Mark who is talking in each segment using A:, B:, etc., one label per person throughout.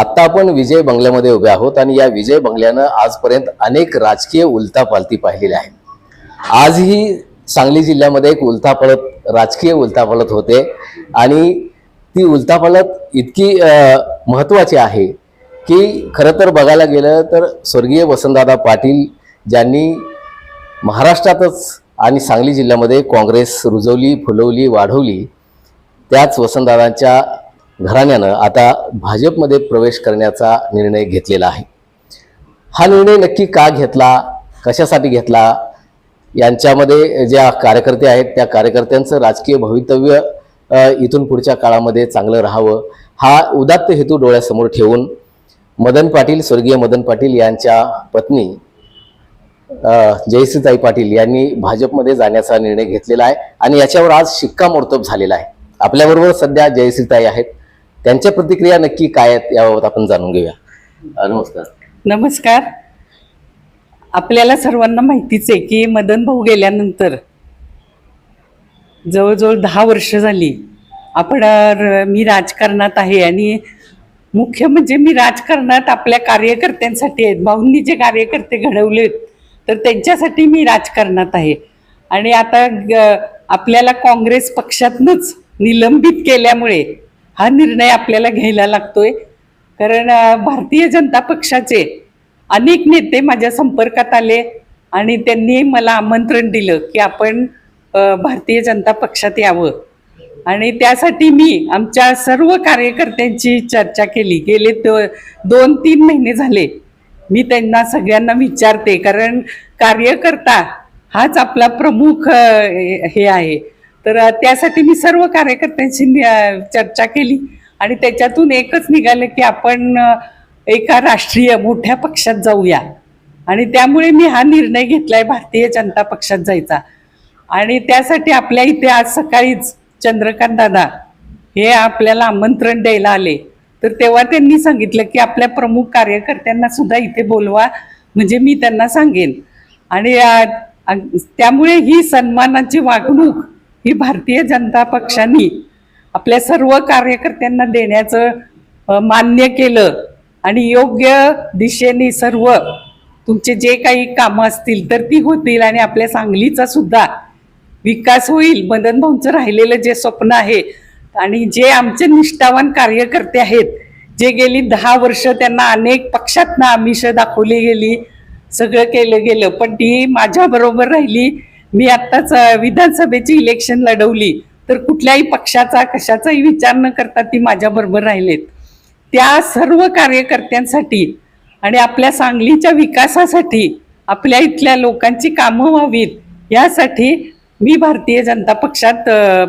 A: आत्ता आपण विजय बंगल्यामध्ये उभे आहोत आणि या विजय बंगल्यानं आजपर्यंत अनेक राजकीय उलथापालथी पाहिलेल्या आहेत. आजही सांगली जिल्ह्यामध्ये एक उलथापळत राजकीय उलथापालत होते आणि ती उलथापालत इतकी महत्त्वाची आहे की खरं तर बघायला गेलं तर स्वर्गीय वसंतदादा पाटील ज्यांनी महाराष्ट्रातच आणि सांगली जिल्ह्यामध्ये काँग्रेस रुजवली फुलवली वाढवली त्याच वसंतदादांच्या घराण्यानं आता भाजपमध्ये प्रवेश करण्याचा निर्णय घेतलेला आहे. हा निर्णय नक्की का घेतला? कशासाठी घेतला? यांच्यामध्ये ज्या कार्यकर्ते आहेत त्या कार्यकर्त्यांचं राजकीय भवितव्य इथून पुढच्या काळामध्ये चांगलं राहावं हा उदात्त हेतू डोळ्यासमोर ठेवून मदन पाटील स्वर्गीय मदन पाटील यांच्या पत्नी जयश्रीताई पाटील यांनी भाजपमध्ये जाण्याचा निर्णय घेतलेला आहे आणि याच्यावर आज शिक्कामोर्तब झालेला आहे. आपल्याबरोबर सध्या जयश्रीताई आहेत. त्यांच्या प्रतिक्रिया नक्की काय आहेत याबाबत आपण जाणून घेऊया. नमस्कार.
B: नमस्कार. आपल्याला सर्वांना माहितीच आहे की मदन भाऊ गेल्यानंतर जवळजवळ दहा वर्ष झाली आपण मी राजकारणात आहे आणि मुख्य म्हणजे मी राजकारणात आपल्या कार्यकर्त्यांसाठी आहेत. भाऊंनी जे कार्यकर्ते घडवलेत तर त्यांच्यासाठी मी राजकारणात आहे. आणि आता ग- आपल्याला काँग्रेस पक्षातनंच निलंबित केल्यामुळे हा निर्णय आपल्याला घ्यायला लागतोय. कारण भारतीय जनता पक्षाचे अनेक नेते माझ्या संपर्कात आले आणि त्यांनी मला आमंत्रण दिलं की आपण भारतीय जनता पक्षात यावं. आणि त्यासाठी मी आमच्या सर्व कार्यकर्त्यांची चर्चा केली. गेले दो दोन तीन महिने झाले. मी त्यांना सगळ्यांना विचारते कारण कार्यकर्ता हाच आपला प्रमुख हे आहे. तर त्यासाठी मी सर्व कार्यकर्त्यांशी चर्चा केली आणि त्याच्यातून एकच निघालं की आपण एका राष्ट्रीय मोठ्या पक्षात जाऊया. आणि त्यामुळे मी हा निर्णय घेतलाय भारतीय जनता पक्षात जायचा. आणि त्यासाठी आपल्या इथे आज सकाळीच चंद्रकांत दादा हे आपल्याला आमंत्रण द्यायला आले. तर तेव्हा त्यांनी सांगितलं की आपल्या प्रमुख कार्यकर्त्यांना सुद्धा इथे बोलवा म्हणजे मी त्यांना सांगेन. आणि त्यामुळे ही सन्मानाची वागणूक ही भारतीय जनता पक्षाने आपल्या सर्व कार्यकर्त्यांना देण्याचं मान्य केलं आणि योग्य दिशेने सर्व तुमचे जे काही कामं असतील तर ती होतील आणि आपल्या सांगलीचा सुद्धा विकास होईल. मदन भाऊंचं राहिलेलं जे स्वप्न आहे आणि जे आमचे निष्ठावान कार्यकर्ते आहेत जे गेली दहा वर्ष त्यांना अनेक पक्षातनं आमिष दाखवली गेली सगळं केलं गेलं पण ती माझ्याबरोबर राहिली. मी आत्ताच विधानसभेची इलेक्शन लढवली तर कुठल्याही पक्षाचा कशाचाही विचार न करता ती माझ्याबरोबर राहिलेत. त्या सर्व कार्यकर्त्यांसाठी आणि आपल्या सांगलीच्या विकासासाठी आपल्या इथल्या लोकांची कामं व्हावीत यासाठी मी भारतीय जनता पक्षात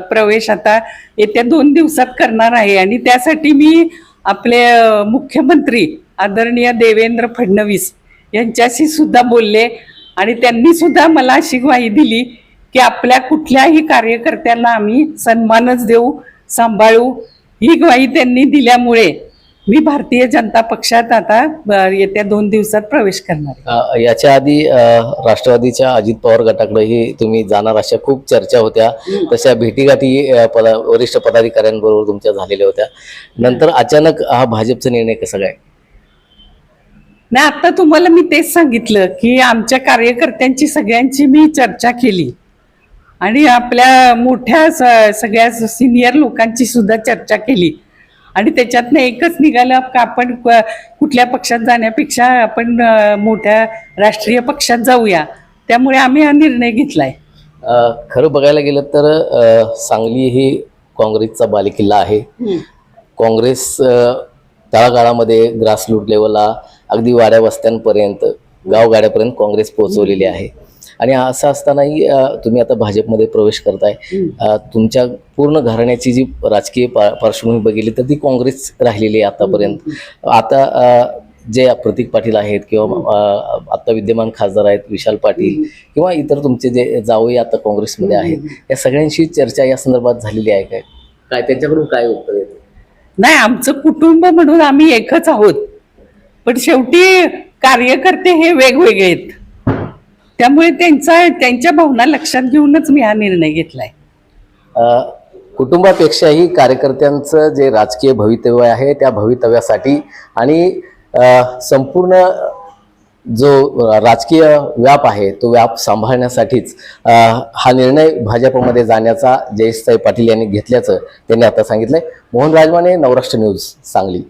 B: प्रवेश आता येत्या दोन दिवसात करणार आहे. आणि त्यासाठी मी आपले मुख्यमंत्री आदरणीय देवेंद्र फडणवीस यांच्याशी सुद्धा बोलले. आणि त्यांनी सुद्धा मला अशी ग्वाही दिली की आपल्या कुठल्याही कार्यकर्त्यांना आम्ही सन्मानच देऊ सांभाळू. ही ग्वाही त्यांनी दिल्यामुळे मी भारतीय जनता पक्षात आता येत्या दोन दिवसात प्रवेश करणार
A: याच्या आधी राष्ट्रवादीच्या अजित पवार गटाकडेही तुम्ही जाणार अशा खूप चर्चा होत्या. तशा भेटीगाठी पदा वरिष्ठ पदाधिकाऱ्यांबरोबर तुमच्या झालेल्या होत्या. नंतर अचानक हा भाजपचा निर्णय कसा काय?
B: नाही आता तुम्हाला मी तेच सांगितलं की आमच्या कार्यकर्त्यांची सगळ्यांची मी चर्चा केली. आणि आपल्या मोठ्या स- सगळ्या सिनियर लोकांची सुद्धा चर्चा केली. आणि त्याच्यातनं एकच निघालं का आपण कुठल्या पक्षात जाण्यापेक्षा आपण मोठ्या राष्ट्रीय पक्षात जाऊया. त्यामुळे आम्ही हा निर्णय घेतलाय.
A: खरं बघायला गेलं तर सांगली ही काँग्रेसचा बालेकिल्ला आहे. काँग्रेस तळागाळामध्ये ग्रासरूट लेवलला अगदी वाड्या वस्त्यांपर्यंत गावगाड्यापर्यंत काँग्रेस पोहोचवलेली आहे. आणि असं असतानाही तुम्ही आता भाजपमध्ये प्रवेश करताय. तुमच्या पूर्ण घराण्याची जी राजकीय पा- पार्श्वभूमी बघितली तर ती काँग्रेस राहिलेली आहे आतापर्यंत. आता जे प्रतीक पाटील आहेत किंवा अ, आता विद्यमान खासदार आहेत विशाल पाटील किंवा इतर तुमचे जे जावई आता काँग्रेसमध्ये आहेत या सगळ्यांशी चर्चा या संदर्भात झालेली आहे काय? काय त्यांच्याकडून काय उत्तर येतं?
B: नाही आमचं कुटुंब म्हणून आम्ही एकच आहोत. पण शेवटी कार्यकर्ते हे वेगवेगळे आहेत. त्यामुळे त्यांचा त्यांच्या भावना लक्षात घेऊनच मी हा निर्णय घेतलाय.
A: कुटुंबापेक्षाही कार्यकर्त्यांचं जे राजकीय भवितव्य आहे त्या भवितव्यासाठी आणि संपूर्ण जो राजकीय व्याप आहे तो व्याप सांभाळण्यासाठीच हा निर्णय भाजपमध्ये जाण्याचा जयेशसाई पाटील यांनी घेतल्याचं त्यांनी आता सांगितलंय. मोहन राजमाने नवराष्ट्र न्यूज सांगली.